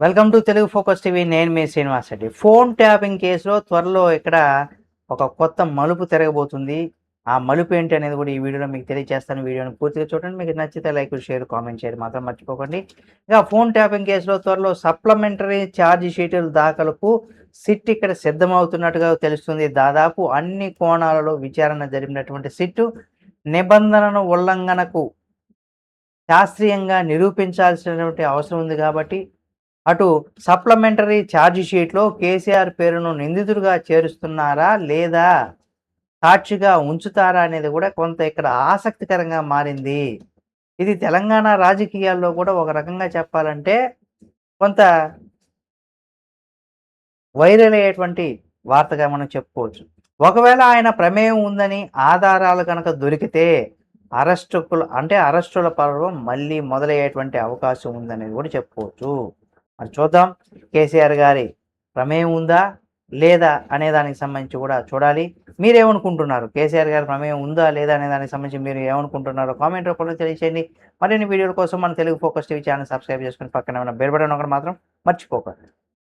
Welcome to Telugu Focus TV నేను మీ Srinivas Reddy. Phone tapping కేసులో త్వరలో ఇక్కడ ఒక కొత్త మలుపు తిరగబోతుంది. ఆ మలుపు ఏంటి అనేది కూడా ఈ వీడియోలో మీకు తెలియజేస్తాను. వీడియోని పూర్తిగా చూడండి. మీకు నచ్చితే లైక్ షేర్ కామెంట్ చేయడం మాత్రం మర్చిపోకండి. ఇక ఫోన్ ట్యాపింగ్ కేసులో త్వరలో సప్లిమెంటరీ ఛార్జ్ షీటుల దాఖలకు సిట్ ఇక్కడ సిద్ధమవుతున్నట్టుగా తెలుస్తుంది. దాదాపు అన్ని కోణాలలో విచారణ జరిపినటువంటి సిట్టు నిబంధనను ఉల్లంఘనకు శాస్త్రీయంగా నిరూపించాల్సినటువంటి అవసరం ఉంది కాబట్టి అటు సప్లిమెంటరీ ఛార్జ్ షీట్లో కేసీఆర్ పేరును నిందితుడిగా చేరుస్తున్నారా లేదా? సాక్షిగా ఉంచుతారా అనేది కూడా కొంత ఇక్కడ ఆసక్తికరంగా మారింది. ఇది తెలంగాణ రాజకీయాల్లో కూడా ఒక రకంగా చెప్పాలంటే కొంత వైరల్ అయ్యేటువంటి వార్తగా మనం చెప్పుకోవచ్చు. ఒకవేళ ఆయన ప్రమేయం ఉందని ఆధారాలు కనుక దొరికితే అరెస్టుకులు అంటే అరెస్టుల పర్వం మళ్ళీ మొదలయ్యేటువంటి అవకాశం ఉందనేది కూడా చెప్పుకోవచ్చు. మరి చూద్దాం. కేసీఆర్ గారి ప్రమేయం ఉందా లేదా అనే దానికి సంబంధించి కూడా చూడాలి. మీరేమనుకుంటున్నారు? కేసీఆర్ గారి ప్రమేయం ఉందా లేదా అనే దానికి సంబంధించి మీరు ఏమనుకుంటున్నారో కామెంట్ రూపంలో తెలియచేయండి. మరిన్ని వీడియోల కోసం మన Telugu Focus TV channel subscribe చేసుకుని పక్కన ఉన్న బెల్ బటన్ ఒకటి మాత్రం మర్చిపోకండి.